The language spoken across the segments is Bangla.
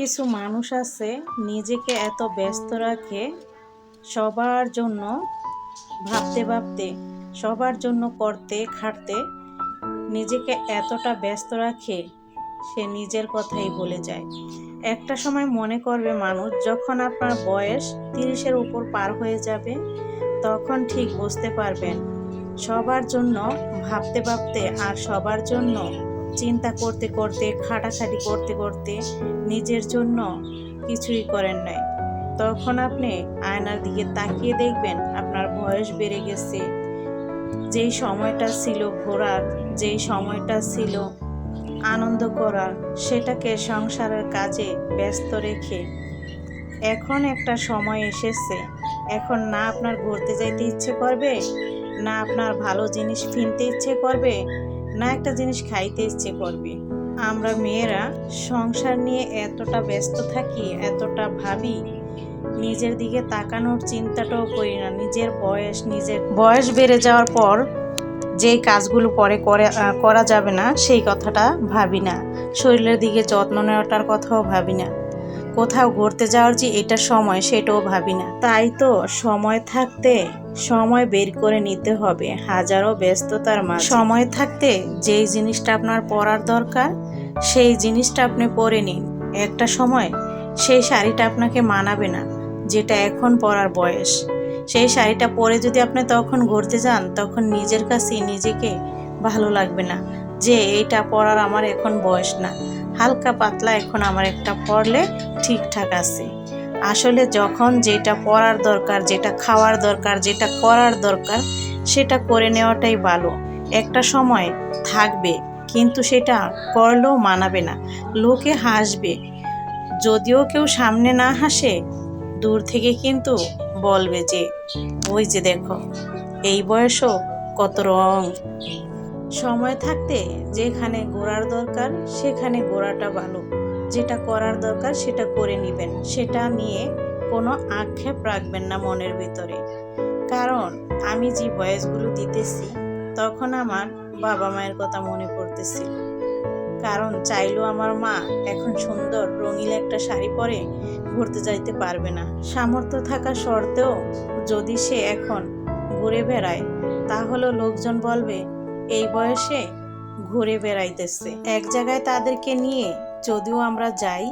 কিছু মানুষ আছে, নিজেকে এত ব্যস্ত রাখে সবার জন্য ভাবতে ভাবতে, সবার জন্য করতে খাটতে, নিজেকে এতটা ব্যস্ত রাখে সে নিজের কথাই বলে যায়। একটা সময় মনে করবে মানুষ, যখন আপনার বয়স তিরিশের উপর পার হয়ে যাবে, তখন ঠিক বুঝতে পারবেন সবার জন্য ভাবতে ভাবতে আর সবার জন্য চিন্তা করতে করতে, খাটাখাটি করতে করতে নিজের জন্য কিছুই করেন নাই। তখন আপনি আয়নার দিকে তাকিয়ে দেখবেন আপনার বয়স বেড়ে গেছে। যেই সময়টা ছিল ঘোরার, যেই সময়টা ছিল আনন্দ করার, সেটাকে সংসারের কাজে ব্যস্ত রেখে এখন একটা সময় এসেছে। এখন না আপনার ঘুরতে যাইতে ইচ্ছে করবে, না আপনার ভালো জিনিস কিনতে ইচ্ছে করবে না একটা জিনিস খাইতে ইচ্ছে করবে। আমরা মেয়েরা সংসার নিয়ে এতটা ব্যস্ত থাকি, এতটা ভাবি, নিজের দিকে তাকানোর চিন্তাটাও করি না। নিজের বয়স নিজের বয়স বেড়ে যাওয়ার পর যেই কাজগুলো পরে করে করা যাবে না, সেই কথাটা ভাবি না। শরীরের দিকে যত্ন নেওয়াটার কথাও ভাবি না। কোথাও ঘুরতে যাওয়ার যে এটা সময়, সেটাও ভাবি না। তাই তো সময় থাকতে সময় বের করে নিতে হবে, হাজারো ব্যস্ততার মাঝে। সময় থাকতে যেই জিনিসটা আপনার পরার দরকার, সেই জিনিসটা আপনি পরে নিন। একটা সময় সেই শাড়িটা আপনাকে মানাবে না, যেটা এখন পরার বয়স। সেই শাড়িটা পরে যদি আপনি তখন ঘুরতে যান, তখন নিজের কাছেই নিজেকে ভালো লাগবে না, যে এইটা পরার আমার এখন বয়স না। হালকা পাতলা এখন আমার একটা পরলে ঠিকঠাক আছে। আসলে যখন যেটা পরার দরকার, যেটা খাওয়ার দরকার, যেটা করার দরকার, সেটা করে নেওয়াটাই ভালো। একটা সময় থাকবে, কিন্তু সেটা করলেও মানাবে না। লোকে হাসবে। যদিও কেউ সামনে না হাসে, দূর থেকে কিন্তু বলবে যে, ওই যে দেখো, এই বয়সও কত রং। সময় থাকতে যেখানে ঘোরার দরকার, সেখানে ঘোরাটা ভালো যেটা করার দরকার, সেটা করে নেবেন। সেটা নিয়ে কোনো আক্ষেপ রাখবেন না মনের ভিতরে। কারণ আমি যে বয়সগুলো দিতেছি, তখন আমার বাবা মায়ের কথা মনে পড়তেছিল। কারণ চাইলেও আমার মা এখন সুন্দর, রঙিন একটা শাড়ি পরে ঘুরতে যাইতে পারবে না। সামর্থ্য থাকা সত্ত্বেও যদি সে এখন ঘুরে বেড়ায়, তাহলে লোকজন বলবে এই বয়সে ঘুরে বেড়াইতেছে। এক জায়গায় তাদেরকে নিয়ে যদিও আমরা যাই,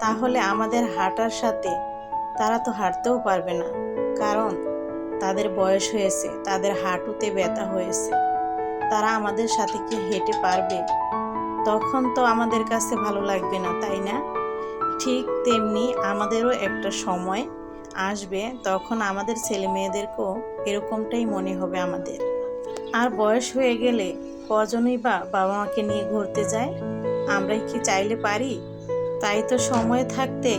তাহলে আমাদের হাঁটার সাথে তারা তো হাঁটতেও পারবে না, কারণ তাদের বয়স হয়েছে, তাদের হাঁটুতে ব্যথা হয়েছে। তারা আমাদের সাথে কি হেঁটে পারবে? তখন তো আমাদের কাছে ভালো লাগবে না, তাই না? ঠিক তেমনি আমাদেরও একটা সময় আসবে, তখন আমাদের ছেলে মেয়েদেরকেও এরকমটাই মনে হবে আমাদের। আর বয়স হয়ে গেলে কজনই বা বাবা মাকে নিয়ে ঘুরতে যায়? আমরাই কি চাইলে পারি? তাই তো সময় থাকতে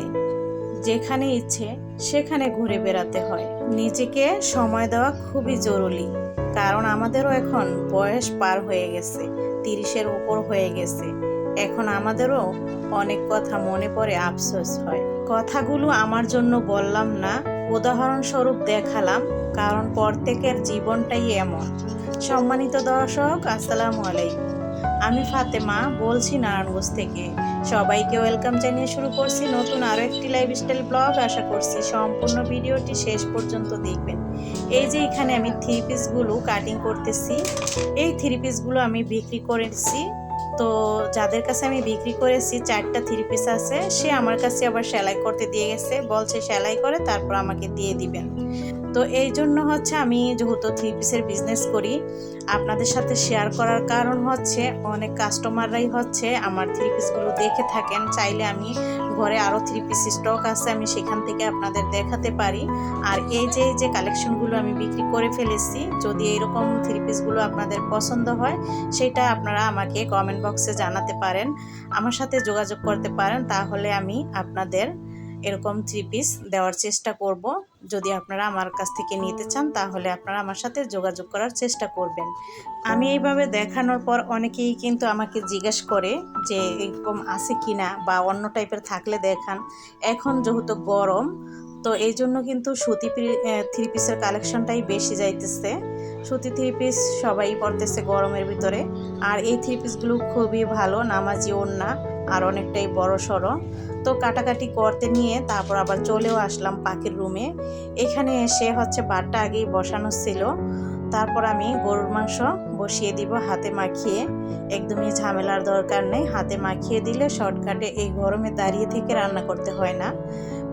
যেখানে ইচ্ছে সেখানে ঘুরে বেড়াতে হয়। নিজেকে সময় দেওয়া খুবই জরুরি, কারণ আমাদেরও এখন বয়স পার হয়ে গেছে, তিরিশের উপর হয়ে গেছে। এখন আমাদেরও অনেক কথা মনে পড়ে, আফসোস হয়। কথাগুলো আমার জন্য বললাম না উদাহরণস্বরূপ দেখালাম, কারণ প্রত্যেকের জীবনটাই এমন। সম্মানিত দর্শক, আসসালামু আলাইকুম। আমি ফাতেমা, বলছি নারায়ণগঞ্জ থেকে। সবাইকে ওয়েলকাম জানিয়ে শুরু করছি নতুন আরও একটি লাইফস্টাইল ব্লগ। আশা করছি সম্পূর্ণ ভিডিওটি শেষ পর্যন্ত দেখবেন। এই যে এখানে আমি থ্রি পিসগুলো কাটিং করতেছি, এই থ্রি পিসগুলো আমি বিক্রি করেছি। তো যাদের কাছে আমি বিক্রি করেছি, চারটা থ্রি পিস আছে, সে আমার কাছে আবার সেলাই করতে দিয়ে গেছে। বলছে, সেলাই করে তারপর আমাকে দিয়ে দিবেন। তো এই জন্য হচ্ছে আমি যেহেতু থ্রি পিসের বিজনেস করি, আপনাদের সাথে শেয়ার করার কারণ হচ্ছে অনেক কাস্টমাররাই হচ্ছে আমার থ্রি পিসগুলো দেখে থাকেন, চাইলে আমি ঘরে আরও থ্রি পিস স্টক আছে আমি সেখান থেকে আপনাদের দেখাতে পারি। আর এই যে যে কালেকশনগুলো আমি বিক্রি করে ফেলেছি, যদি এইরকম থ্রি পিসগুলো আপনাদের পছন্দ হয়, সেটা আপনারা আমাকে কমেন্ট বক্সে জানাতে পারেন। আমার সাথে যোগাযোগ করতে পারেন, তাহলে আমি আপনাদের এরকম থ্রি পিস দেওয়ার চেষ্টা করব। যদি আপনারা আমার কাছ থেকে নিতে চান, তাহলে আপনারা আমার সাথে যোগাযোগ করার চেষ্টা করবেন। আমি এইভাবে দেখানোর পর অনেকেই কিন্তু আমাকে জিজ্ঞেস করে যে, এরকম আছে কি না বা অন্য টাইপের থাকলে দেখান। এখন যেহেতু গরম, তো এই জন্য কিন্তু সুতি থ্রি পিসের কালেকশনটাই বেশি যাইতেছে। সুতি থ্রি পিস সবাই পরতেছে গরমের ভিতরে। আর এই থ্রি পিসগুলো খুবই ভালো, নামাজি ওড়না, আর অনেকটাই বড় সড়ো। তো কাটাকাটি করতে নিয়ে তারপর আবার চলেও আসলাম পাখির রুমে এখানে এসে হচ্ছে বারটা আগেই বসানো ছিল। তারপর আমি গরুর মাংস বসিয়ে দিব হাতে মাখিয়ে। একদমই ঝামেলার দরকার নেই, হাতে মাখিয়ে দিলে শর্টকাটে এই গরমে দাঁড়িয়ে থেকে রান্না করতে হয় না।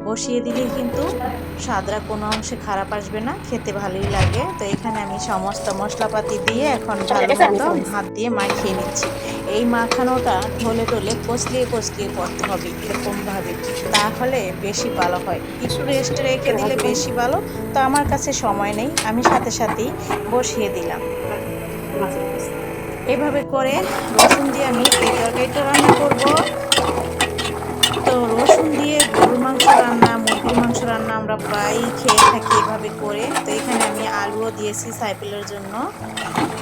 বসিয়ে দিলে কিন্তু স্বাদরা কোনো অংশে খারাপ আসবে না খেতে ভালোই লাগে। তো এখানে আমি সমস্ত মশলাপাতি দিয়ে এখন ভালো মতো হাত দিয়ে মাখিয়ে নিচ্ছি। এই মাখানোটা ঢলে ঢলে কষলিয়ে কষলিয়ে করতে হবে এরকমভাবে। তাহলে বেশি ভালো হয়। কিছু রেস্ট রেখে দিলে বেশি ভালো। তো আমার কাছে সময় নেই আমি সাথে সাথেই বসিয়ে দিলাম। এভাবে করে রসুন দিয়ে আমি এই তরকারিটা রান্না করব। তো রসুন দিয়ে গরুর মাংস রান্না, মুরগির মাংস রান্না আমরা প্রায়ই খেয়ে থাকি এভাবে করে। তো এখানে আমি আলুও দিয়েছি সাইকেলের জন্য।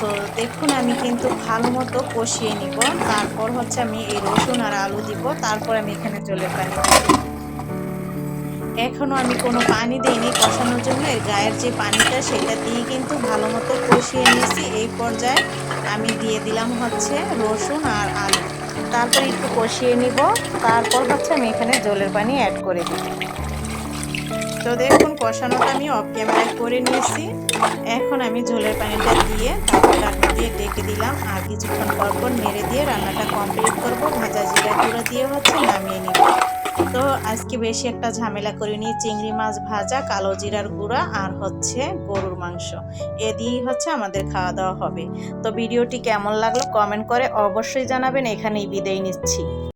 তো দেখুন আমি কিন্তু ভালো মতো কষিয়ে নিব। তারপর হচ্ছে আমি এই রসুন আর আলু দিব। তারপর আমি এখানে চলে পানি এখনও আমি কোনো পানি দিইনি কষানোর জন্য। এর গায়ের যে পানিটা, সেটা দিয়ে কিন্তু ভালো মতো কষিয়ে নিয়েছি। এই পর্যায়ে আমি দিয়ে দিলাম হচ্ছে রসুন আর আলু। তারপর একটু কষিয়ে নিব। তারপর হচ্ছে আমি এখানে জলের পানি অ্যাড করে দিব। তো দেখুন, কষানোটা আমি অফ ক্যামেরায় করে নিয়েছি। এখন আমি ঝোলের পানিটা দিয়ে তারপর রান্না দিয়ে ডেকে দিলাম। আর কিছুক্ষণ পরপর পর নেড়ে দিয়ে রান্নাটা কমপ্লিট করব। ভাজা জিরা গুঁড়ো দিয়ে হচ্ছে নামিয়ে নিব। তো আজকে বেশি একটা ঝামেলা করিনি। চিংড়ি মাছ ভাজা, কালো জিরার গুঁড়া আর হচ্ছে গরুর মাংস। এ দিয়েই হচ্ছে আমাদের খাওয়া দাওয়া হবে। তো ভিডিওটি কেমন লাগল কমেন্ট করে অবশ্যই জানাবেন। এখানেই বিদায় নিচ্ছি।